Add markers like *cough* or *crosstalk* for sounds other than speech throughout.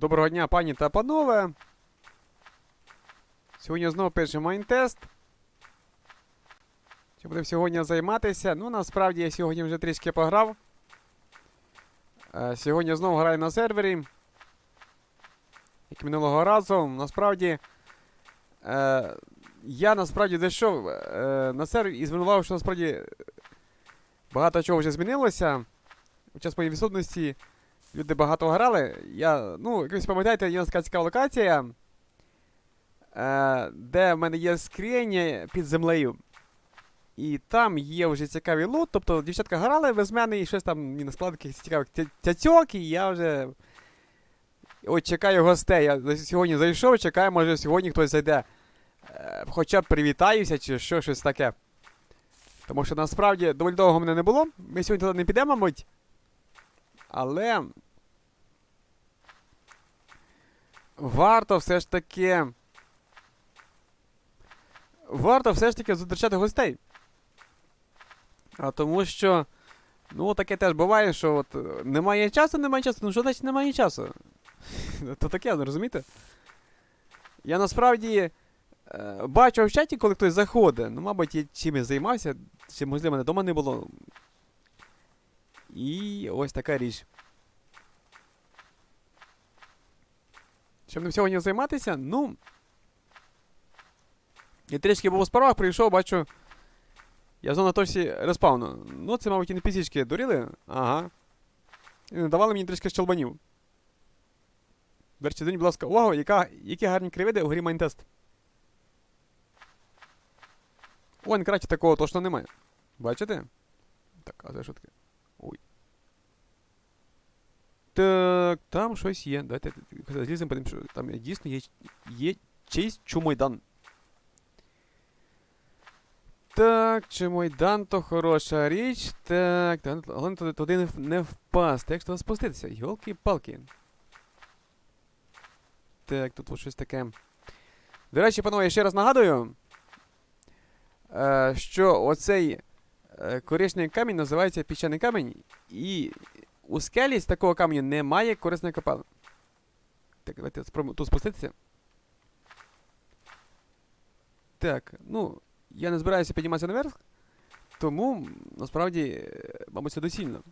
Доброго дня, пані та панове. Сьогодні знову пишемо майнтест. Що будемо сьогодні займатися? Ну, насправді я сьогодні вже трішки пограв. Е, Сьогодні знову граю на сервері. Як минулого разу. Насправді. Е, я насправді зайшов е, на сервер і звернував, що насправді багато чого вже змінилося. У час моєї відсутності люди багато грали. Я, ну, як ви пам'ятаєте, є така цікава локація, е, де в мене є скриня під землею. І там є вже цікавий лут. Тобто дівчатка грали без мене і щось там мені на складки цікавих цяцьок, і я вже. От чекаю гостей. Я сьогодні зайшов, чекаю, може сьогодні хтось зайде. Е, хоча б привітаюся чи що, щось таке. Тому що насправді доволі довго мене не було. Ми сьогодні туди не підемо, мабуть. Але. Варто все ж таки. Варто все ж таки зустрічати гостей. А тому що. Ну, таке теж буває, що от е, немає часу, немає часу. Ну що значить немає часу? *laughs* То таке, ну розумієте? Я насправді е, бачу в чаті, коли хтось заходить. Ну, мабуть, я чимось займався, чи можливо мене вдома не було. І ось така річ. Чим будемо сьогодні займатися? Ну. Я трішки був у справах, прийшов, бачу. Я знову на точці респауну. Ну, це, мабуть, і не пісічки дуріли. Ага. І не давали мені трішки щелбанів. До речі, зверніть, будь ласка, увагу, яка, які гарні кривиди у грі Майнтест. О, краще такого точно немає. Бачите? Так, а що таке? Ой. Так, там щось є. Давайте зліземо, подивимося, що там дійсно є, є чийсь чумойдан. Так, чумойдан то хороша річ. Так, та- головне туди, не, не впасти. Як ж туди спуститися? Йолки-палки. Так, тут от щось таке. До речі, панове, я ще раз нагадую, е, що оцей е, коричневий камінь називається піщаний камінь, і у скелі з такого каменю немає корисної копалини. Так, давайте спробуємо тут спуститися. Так, ну, я не збираюся підніматися наверх, тому насправді, мабуть, це доцільно.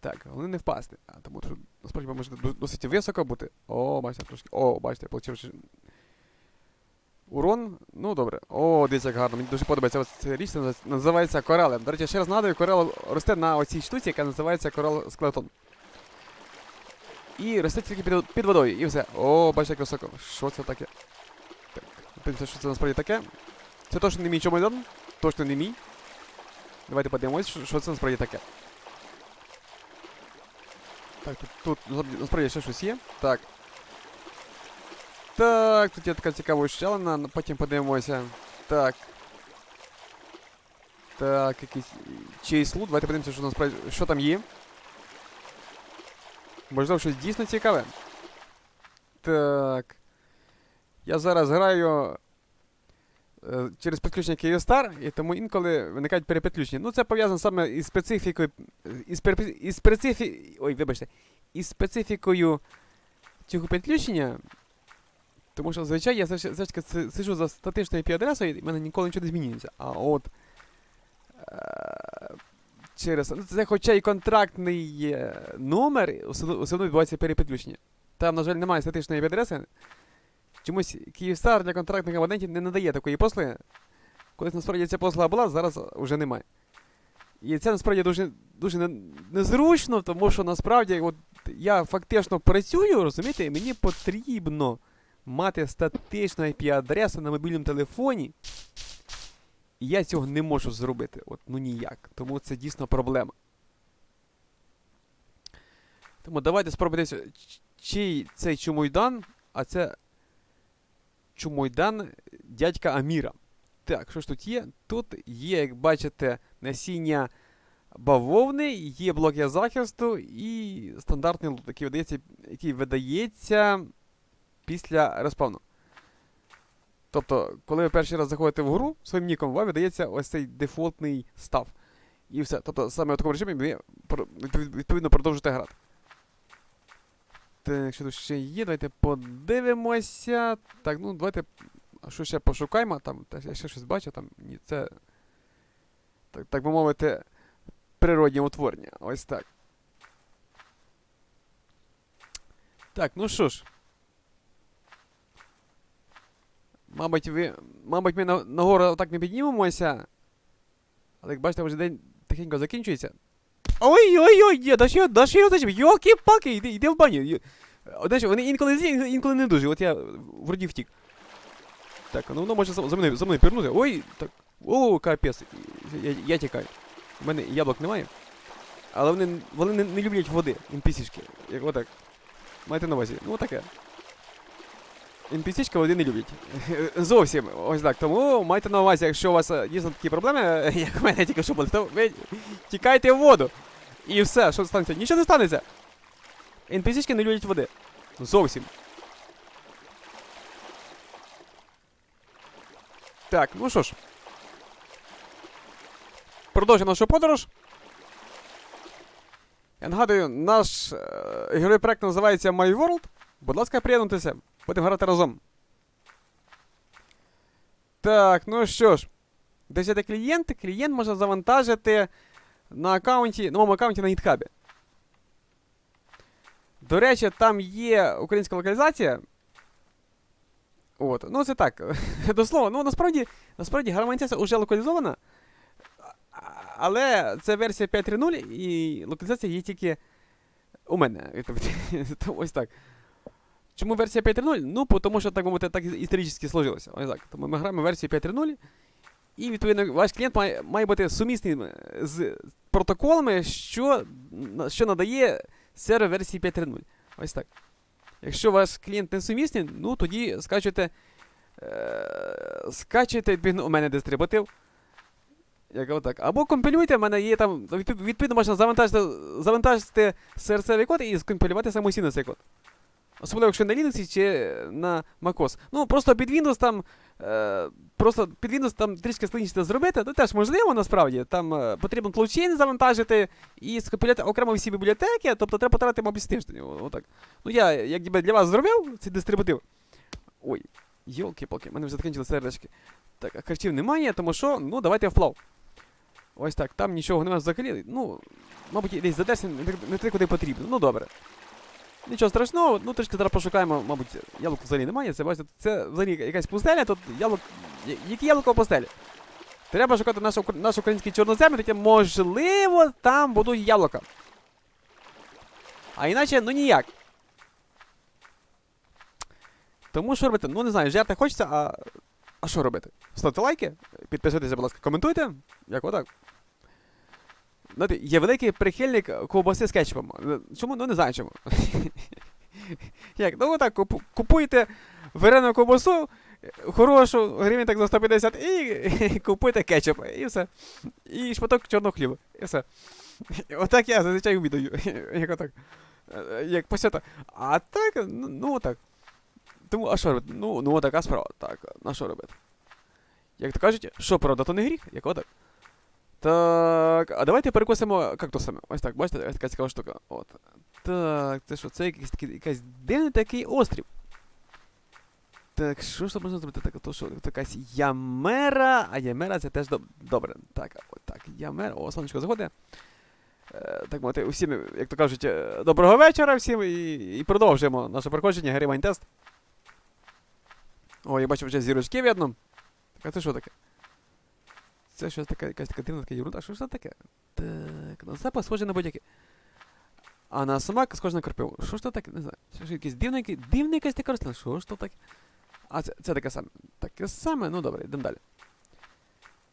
Так, головне не впасти. А тому що насправді може до- досить високо бути. О, бачите, трошки. О, бачите, ще урон. Ну добре. О, дивіться, як гарно. Мені дуже подобається ось ця річ, називається коралем. До речі, ще раз нагадую, корал росте на оцій штуці, яка називається корал скелетон. І росте тільки під, під водою, і все. О, бачите, як високо. Що це таке? Так, подивимося, що це насправді таке. Це точно не мій чомойдан. Точно не мій. Давайте подивимось, що, що це насправді таке. Так, тут, тут насправді ще щось є. Так. Так, тут є така цікава щелина, потім подивимося. Так. Так, якийсь чийсь лут. Давайте подивимося, що насправді що там є. Можливо, щось дійсно цікаве. Так. Я зараз граю е, через підключення Kyivstar, і тому інколи виникають перепідключення. Ну, це пов'язано саме із специфікою. Із, перепи- із специфі... Ой, вибачте. Із специфікою цього підключення. Тому що зазвичай я все ж все таки си- сиджу за статичною IP-адресою, і в мене ніколи нічого не змінюється. А от. Е, через. Ну, це хоча й контрактний е, номер, все одно відбувається перепідключення. Там, на жаль, немає статичної IP-адреси. Чомусь Kyivstar для контрактних абонентів не надає такої послуги. Колись насправді ця послуга була, зараз вже немає. І це насправді дуже, дуже незручно, тому що насправді от, я фактично працюю, розумієте, і мені потрібно мати статичну IP-адресу на мобільному телефоні. І я цього не можу зробити. От, ну ніяк. Тому це дійсно проблема. Тому давайте спробуйте, чий цей чумойдан, а це чумойдан дядька Аміра. Так, що ж тут є? Тут є, як бачите, насіння бавовни, є блоки захисту і стандартний лут, який видається, який видається після респавну. Тобто, коли ви перший раз заходите в гру своїм ніком, вам видається ось цей дефолтний став. І все. Тобто, саме в такому режимі ви відповідно продовжуєте грати. Так, що тут ще є, давайте подивимося. Так, ну давайте. А що ще пошукаємо? Там, та я ще щось бачу, там. Ні, це. Так, так би мовити, природні утворення. Ось так. Так, ну що ж. Мабуть, ви. Мабуть, ми на, нагору так не піднімемося. Але як бачите, вже день тихенько закінчується. Ой-ой-ой, є, да що, да зачем? Йолки-палки, йди, йди в баню. Знаєш, вони інколи зі, інколи не дуже. От я вроді втік. Так, ну воно може за мною, за мною пірнути. Ой, так. О, капець. Я, я тікаю. У мене яблук немає. Але вони, вони не, не люблять води, NPC-шки. Як отак. Маєте на увазі. Ну таке. NPC-шки води не люблять. *laughs* Зовсім. Ось так. Тому майте на увазі, якщо у вас е, дійсно такі проблеми, *laughs* як в мене тільки що були, то ви тікайте в воду. І все, що станеться? Нічого не станеться. NPC-шки не люблять води. Зовсім. Так, ну що ж. Продовжуємо нашу подорож. Я нагадую, наш е, ігровий проект називається My World. Будь ласка, приєднуйтеся. Будемо грати разом. Так, ну що ж. Десяти клієнти. Клієнт може завантажити на аккаунті, на моєму аккаунті на GitHub. До речі, там є українська локалізація. От, ну це так. *laughs* До слова, ну насправді, насправді гармонізація вже локалізована. Але це версія 5.3.0 і локалізація є тільки у мене. *laughs* Ось так. Чому версія 5.3.0? Ну, тому що так мовити, так історично сложилося. Ось так. Тому ми граємо версію 5.3.0. І, відповідно, ваш клієнт має, має бути сумісним з протоколами, що, що надає сервер версії 5.3.0. Ось так. Якщо ваш клієнт не сумісний, ну тоді скачуйте. Е, скачуйте, у мене дистрибутив. Як отак. Або компілюйте, в мене є там. Відповідно, можна завантажити, завантажити серцевий код і скомпілювати самостійно цей код. Особливо, якщо на Linux чи на MacOS. Ну, просто під Windows там. Е, просто під Windows там трішки складніше зробити, то теж можливо насправді. Там е, потрібно тлоучейн завантажити і скомпіляти окремо всі бібліотеки, тобто треба потратити, мабуть, тиждень. Отак. Ну я, як для вас зробив цей дистрибутив. Ой, йолки-палки, в мене вже закінчили сердечки. Так, а харчів немає, тому що, ну, давайте вплав. Ось так, там нічого немає взагалі. Ну, мабуть, десь за 10 не, не туди, куди потрібно. Ну добре. Нічого страшного, ну трішки зараз пошукаємо, мабуть, яблук взагалі немає. Це бачите, це взагалі якась пустеля, тут яблук. Які яблука в пустелі? Треба шукати наш, наш український чорнозем, таке можливо, там будуть яблука. А іначе, ну ніяк. Тому що робити? Ну не знаю, жерти хочеться, а. А що робити? Ставте лайки, підписуйтеся, будь ласка, коментуйте. Як отак. Знаєте, є великий прихильник ковбаси з кетчупом. Е, Чому? Ну не знаю чому. *laughs* Як? Ну купу- купуйте варену ковбасу, е, хорошу, гривень так за 150, і, *laughs* купуйте кетчуп, і все. І шматок чорного хліба. І все. *laughs* Отак я зазвичай обідаю. Як отак. Е, Як посята. А так, ну, ну отак. Тому, а що робити? Ну, ну така справа. Так, на що робити? Як то кажуть, що правда, то не гріх, як отак. Так, а давайте перекусимо кактусами. Ось так, бачите, ось така цікава штука. От. Так, це що, це якийсь такий, якась дивний такий острів. Так, що ж можна зробити? Так, то що, тут якась ямера, а ямера це теж доб- добре. Так, от так, ямера, о, сонечко заходить. Е, так мовити, усім, як то кажуть, е, доброго вечора всім і, і продовжуємо наше проходження, гри Майнтест. О, я бачу вже зірочки видно. Так, а це що таке? Це щось таке, якась така дивна така ерунда. Що ж це таке? Так, на запах схоже на будь-яке. А на смак схоже на крапиву. Що ж це таке? Не знаю. Це ж якийсь дивний, дивний якась така рослина. Що ж то таке? А це, це таке саме. Таке саме, ну добре, йдемо далі.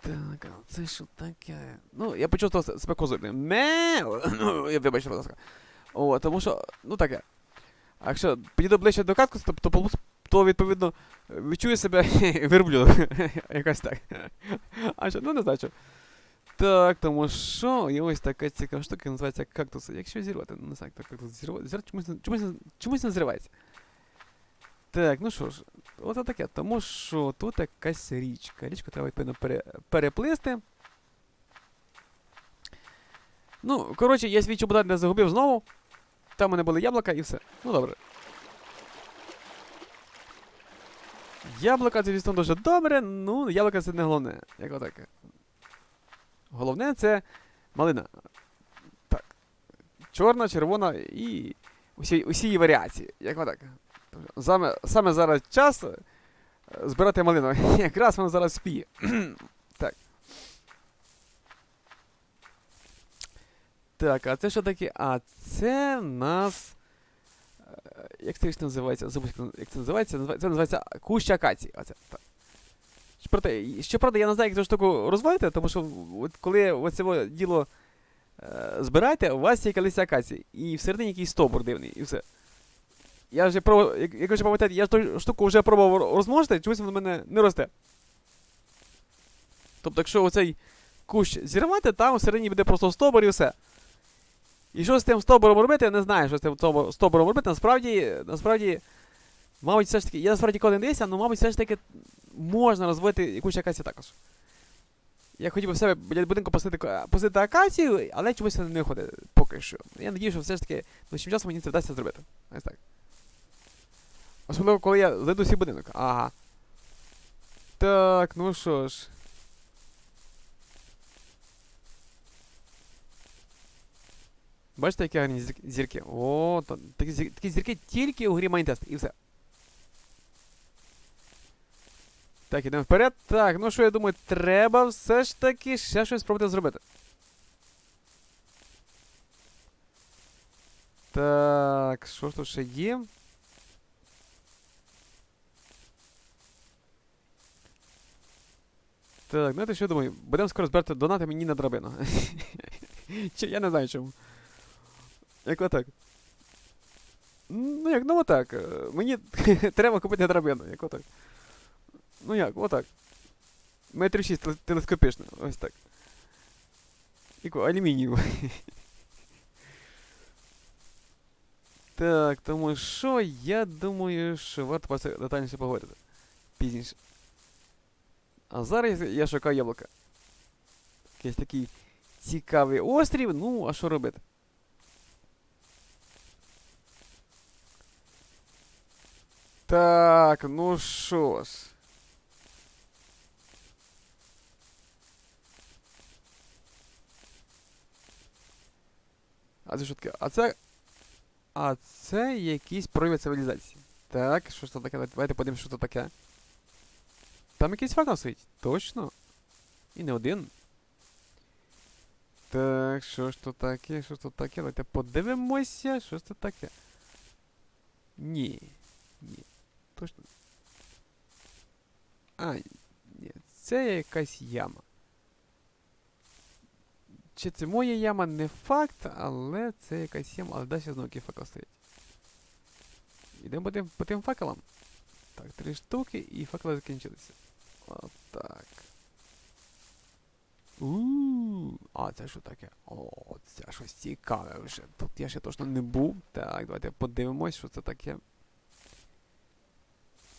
Так, це що таке? Ну, я почув себе козою. Ме! Ну, *coughs* я вибачте, будь ласка. О, тому що, ну таке. А якщо підійду ближче до катку, то, то, полу- то відповідно відчую себе *laughs* верблюдом. *laughs* Якось так. А що, ну не знаю. Так, тому що є ось така цікава штука, називається кактус. Якщо зірвати, ну не знаю, так кактус зірвати. Зірвати чомусь, чомусь, не зривається. Так, ну що ж, от таке. Тому що тут якась річка. Річку треба відповідно пере, переплисти. Ну, коротше, я свій чоботар не загубив знову. Там у мене були яблука і все. Ну добре. Яблука звісно, дуже добре, ну, яблука це не головне. Як отак. Головне це малина. Так. Чорна, червона і усі, усі її варіації. Як отак. Саме, саме зараз час е, збирати малину. *laughs* Якраз вона зараз спіє. *clears throat* так. Так, а це що таке? А це в нас. Як це називається? Забудь, як це називається. Це називається кущ акації. Оце, так. Щоправда, я не знаю, як цю штуку розвалити, тому що от коли оце діло е, збираєте, у вас є колись акації. І всередині якийсь стовбур дивний, і все. Я вже пробував, як, як ви ще пам'ятаєте, я ту штуку вже пробував ро- розмножити, чомусь воно в мене не росте. Тобто, якщо оцей кущ зірвати, там всередині буде просто стовбур і все. І що з тим стовбуром робити, я не знаю, що з тим стовбуром робити. Насправді, насправді, мабуть, все ж таки, я насправді коли не дивився, але, мабуть, все ж таки можна розвити якусь акацію також. Я хотів би в себе біля будинку посадити, ка- акацію, але чомусь не виходить поки що. Я надію, що все ж таки найближчим часом мені це вдасться зробити. Ось так. Особливо, коли я зайду свій будинок. Ага. Так, ну що ж. Бачите, які гарні зірки? О, то, такі, зір- такі зірки тільки у грі Майнтест, і все. Так, ідемо вперед. Так, ну що я думаю, треба все ж таки ще щось спробувати зробити. Так, що ж тут ще є? Так, знаєте, що я думаю? Будемо скоро збирати донати мені на драбину. *laughs* Я не знаю чому. Як отак. Ну як, ну отак. е, Мені *laughs* треба купити драбину, як отак. Ну як, отак. Метрів 6 теле- телескопічно, ось так. Яку, алюмінієву. *laughs* Так, тому що я думаю, що варто про це детальніше поговорити. Пізніше. А зараз я- я шукаю яблука. Якийсь такий цікавий острів, ну, а що робити? Так, ну що ж. А це що таке? А це. А це якийсь прояв цивілізації. Так, що ж це таке? Давайте подивимося, що це таке. Там якийсь факел стоїть. Точно. І не один. Так, що ж то таке, що ж то таке? Давайте подивимося, що ж це таке. Ні. Ні. Точно. А, ні, це якась яма. Чи це моя яма, не факт, але це якась яма, але далі знову факел стоїть. Йдемо по тим, по тим факелам. Так, три штуки і факели закінчилися. Отак. Ууу, а це що таке? О, це щось цікаве вже. Тут я ще точно не був. Так, давайте подивимось, що це таке.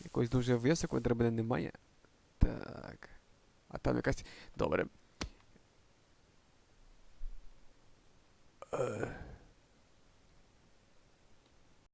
Якось дуже високо драбини немає. Так. А там якась. Добре. Е,